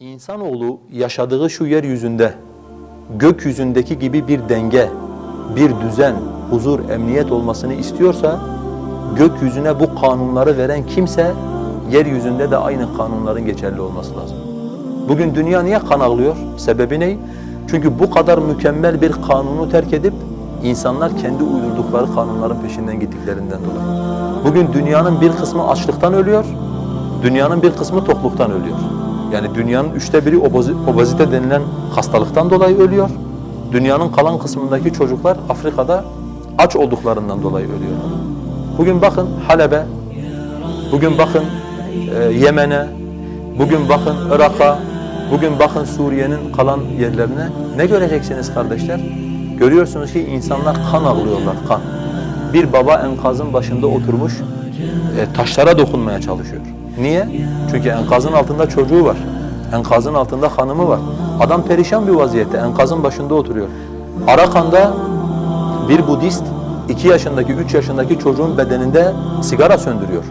İnsanoğlu yaşadığı şu yeryüzünde gökyüzündeki gibi bir denge, bir düzen, huzur, emniyet olmasını istiyorsa gökyüzüne bu kanunları veren kimse yeryüzünde de aynı kanunların geçerli olması lazım. Bugün dünya niye kan ağlıyor? Sebebi ne? Çünkü bu kadar mükemmel bir kanunu terk edip insanlar kendi uydurdukları kanunların peşinden gittiklerinden dolayı. Bugün dünyanın bir kısmı açlıktan ölüyor, dünyanın bir kısmı tokluktan ölüyor. Yani dünyanın üçte biri obezite denilen hastalıktan dolayı ölüyor. Dünyanın kalan kısmındaki çocuklar Afrika'da aç olduklarından dolayı ölüyorlar. Bugün bakın Halep'e, bugün bakın e, Yemen'e, bugün bakın Irak'a, bugün bakın Suriye'nin kalan yerlerine. Ne göreceksiniz kardeşler? Görüyorsunuz ki insanlar kan ağlıyorlar, kan. Bir baba enkazın başında oturmuş e, taşlara dokunmaya çalışıyor. Niye? Çünkü enkazın altında çocuğu var. Enkazın altında hanımı var. Adam perişan bir vaziyette enkazın başında oturuyor. Arakan'da bir Budist iki yaşındaki, üç yaşındaki çocuğun bedeninde sigara söndürüyor.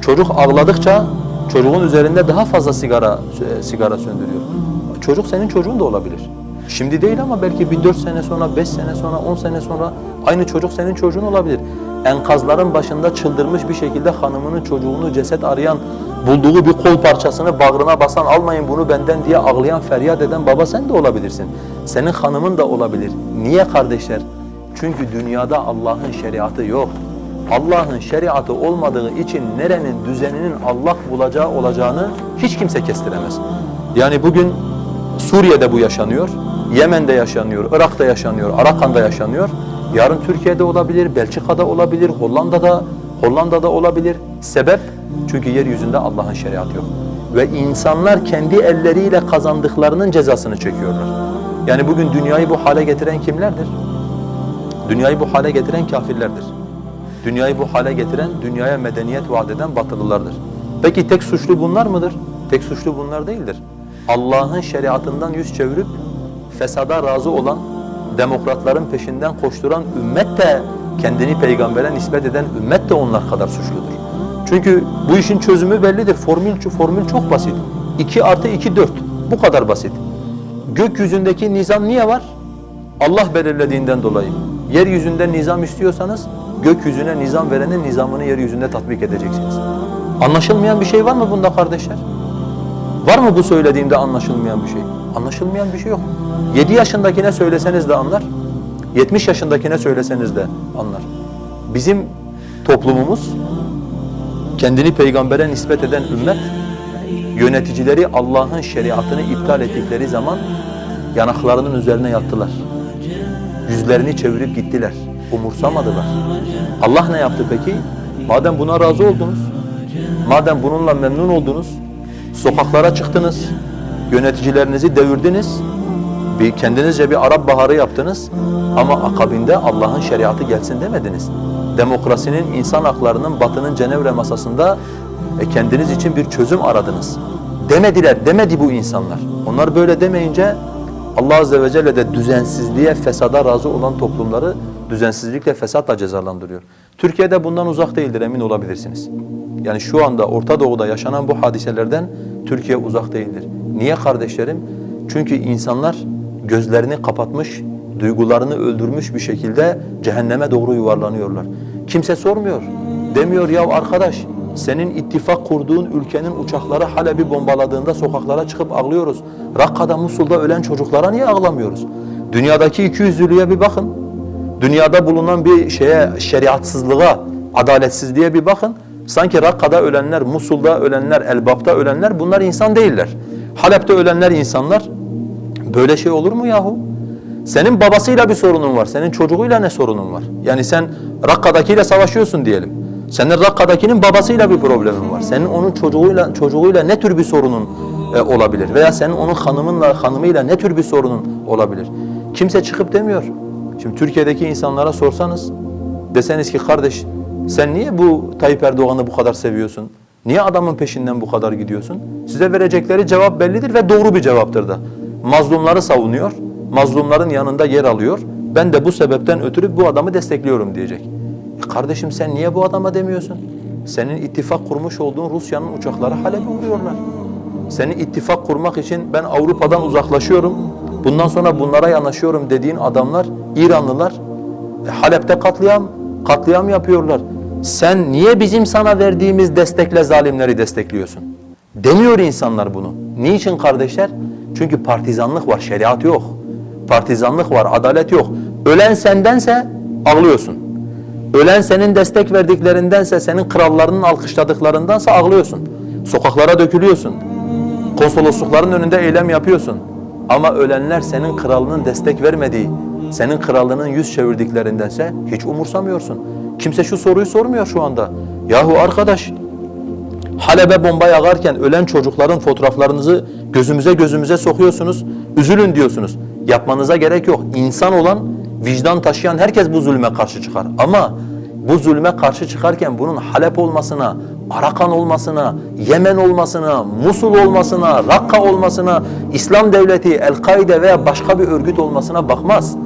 Çocuk ağladıkça çocuğun üzerinde daha fazla sigara e, sigara söndürüyor. Çocuk senin çocuğun da olabilir. Şimdi değil ama belki bir dört sene sonra, beş sene sonra, on sene sonra aynı çocuk senin çocuğun olabilir. Enkazların başında çıldırmış bir şekilde hanımının çocuğunu ceset arayan, bulduğu bir kol parçasını bağrına basan, almayın bunu benden diye ağlayan, feryat eden baba sen de olabilirsin. Senin hanımın da olabilir. Niye kardeşler? Çünkü dünyada Allah'ın şeriatı yok. Allah'ın şeriatı olmadığı için nerenin düzeninin Allah bulacağı olacağını hiç kimse kestiremez. Yani bugün Suriye'de bu yaşanıyor, Yemen'de yaşanıyor, Irak'ta yaşanıyor, Arakan'da yaşanıyor. Yarın Türkiye'de olabilir, Belçika'da olabilir, Hollanda'da, Hollanda'da olabilir. Sebep? Çünkü yeryüzünde Allah'ın şeriatı yok. Ve insanlar kendi elleriyle kazandıklarının cezasını çekiyorlar. Yani bugün dünyayı bu hale getiren kimlerdir? Dünyayı bu hale getiren kafirlerdir. Dünyayı bu hale getiren, dünyaya medeniyet vaat eden batılılardır. Peki tek suçlu bunlar mıdır? Tek suçlu bunlar değildir. Allah'ın şeriatından yüz çevirip fesada razı olan, demokratların peşinden koşturan ümmet de kendini peygambere nispet eden ümmet de onlar kadar suçludur. Çünkü bu işin çözümü bellidir. Formül, formül çok basit. 2 artı 2 4. Bu kadar basit. Gökyüzündeki nizam niye var? Allah belirlediğinden dolayı. Yeryüzünde nizam istiyorsanız gökyüzüne nizam verenin nizamını yeryüzünde tatbik edeceksiniz. Anlaşılmayan bir şey var mı bunda kardeşler? Var mı bu söylediğimde anlaşılmayan bir şey? Anlaşılmayan bir şey yok. 7 yaşındakine söyleseniz de anlar. 70 yaşındakine söyleseniz de anlar. Bizim toplumumuz kendini peygambere nispet eden ümmet yöneticileri Allah'ın şeriatını iptal ettikleri zaman yanaklarının üzerine yattılar. Yüzlerini çevirip gittiler. Umursamadılar. Allah ne yaptı peki? Madem buna razı oldunuz, madem bununla memnun oldunuz, sokaklara çıktınız, yöneticilerinizi devirdiniz, bir kendinizce bir Arap baharı yaptınız ama akabinde Allah'ın şeriatı gelsin demediniz. Demokrasinin, insan haklarının Batı'nın Cenevre masasında e, kendiniz için bir çözüm aradınız. Demediler, demedi bu insanlar. Onlar böyle demeyince Allah Azze ve Celle de düzensizliğe, fesada razı olan toplumları düzensizlikle, fesatla cezalandırıyor. Türkiye'de bundan uzak değildir emin olabilirsiniz. Yani şu anda Orta Doğu'da yaşanan bu hadiselerden Türkiye uzak değildir. Niye kardeşlerim? Çünkü insanlar gözlerini kapatmış, duygularını öldürmüş bir şekilde cehenneme doğru yuvarlanıyorlar. Kimse sormuyor. Demiyor ya arkadaş senin ittifak kurduğun ülkenin uçakları Halep'i bombaladığında sokaklara çıkıp ağlıyoruz. Rakka'da, Musul'da ölen çocuklara niye ağlamıyoruz? Dünyadaki ikiyüzlülüğe bir bakın. Dünyada bulunan bir şeye şeriatsızlığa, adaletsizliğe bir bakın. Sanki Rakka'da ölenler, Musul'da ölenler, Elbap'ta ölenler bunlar insan değiller. Halep'te ölenler insanlar. Böyle şey olur mu yahu? Senin babasıyla bir sorunun var, senin çocuğuyla ne sorunun var? Yani sen Rakka'dakiyle savaşıyorsun diyelim. Senin Rakka'dakinin babasıyla bir problemin var. Senin onun çocuğuyla çocuğuyla ne tür bir sorunun e, olabilir? Veya senin onun hanımınla hanımıyla ne tür bir sorunun olabilir? Kimse çıkıp demiyor. Şimdi Türkiye'deki insanlara sorsanız deseniz ki kardeş sen niye bu Tayyip Erdoğan'ı bu kadar seviyorsun? Niye adamın peşinden bu kadar gidiyorsun? Size verecekleri cevap bellidir ve doğru bir cevaptır da. Mazlumları savunuyor, mazlumların yanında yer alıyor. Ben de bu sebepten ötürü bu adamı destekliyorum diyecek. E kardeşim sen niye bu adama demiyorsun? Senin ittifak kurmuş olduğun Rusya'nın uçakları Halep'e vuruyorlar. seni ittifak kurmak için ben Avrupa'dan uzaklaşıyorum, bundan sonra bunlara yanaşıyorum dediğin adamlar, İranlılar, e, Halep'te katliam, katliam yapıyorlar. Sen niye bizim sana verdiğimiz destekle zalimleri destekliyorsun? Demiyor insanlar bunu. Niçin kardeşler? Çünkü partizanlık var, şeriat yok. Partizanlık var, adalet yok. Ölen sendense ağlıyorsun. Ölen senin destek verdiklerindense, senin krallarının alkışladıklarındansa ağlıyorsun. Sokaklara dökülüyorsun. Konsoloslukların önünde eylem yapıyorsun. Ama ölenler senin kralının destek vermediği, senin kralının yüz çevirdiklerindense hiç umursamıyorsun. Kimse şu soruyu sormuyor şu anda. Yahu arkadaş, Halep'e bomba yağarken ölen çocukların fotoğraflarınızı gözümüze gözümüze sokuyorsunuz. Üzülün diyorsunuz. Yapmanıza gerek yok. İnsan olan, vicdan taşıyan herkes bu zulme karşı çıkar. Ama bu zulme karşı çıkarken bunun Halep olmasına, Arakan olmasına, Yemen olmasına, Musul olmasına, Rakka olmasına, İslam devleti, El-Kaide veya başka bir örgüt olmasına bakmaz.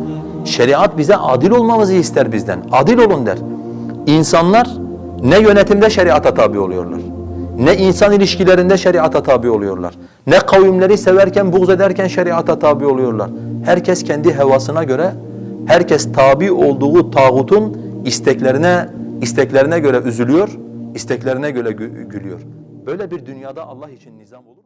Şeriat bize adil olmamızı ister bizden. Adil olun der. İnsanlar ne yönetimde şeriata tabi oluyorlar. Ne insan ilişkilerinde şeriata tabi oluyorlar. Ne kavimleri severken, buğz ederken şeriata tabi oluyorlar. Herkes kendi hevasına göre, herkes tabi olduğu tağutun isteklerine isteklerine göre üzülüyor, isteklerine göre gü- gülüyor. Böyle bir dünyada Allah için nizam olur?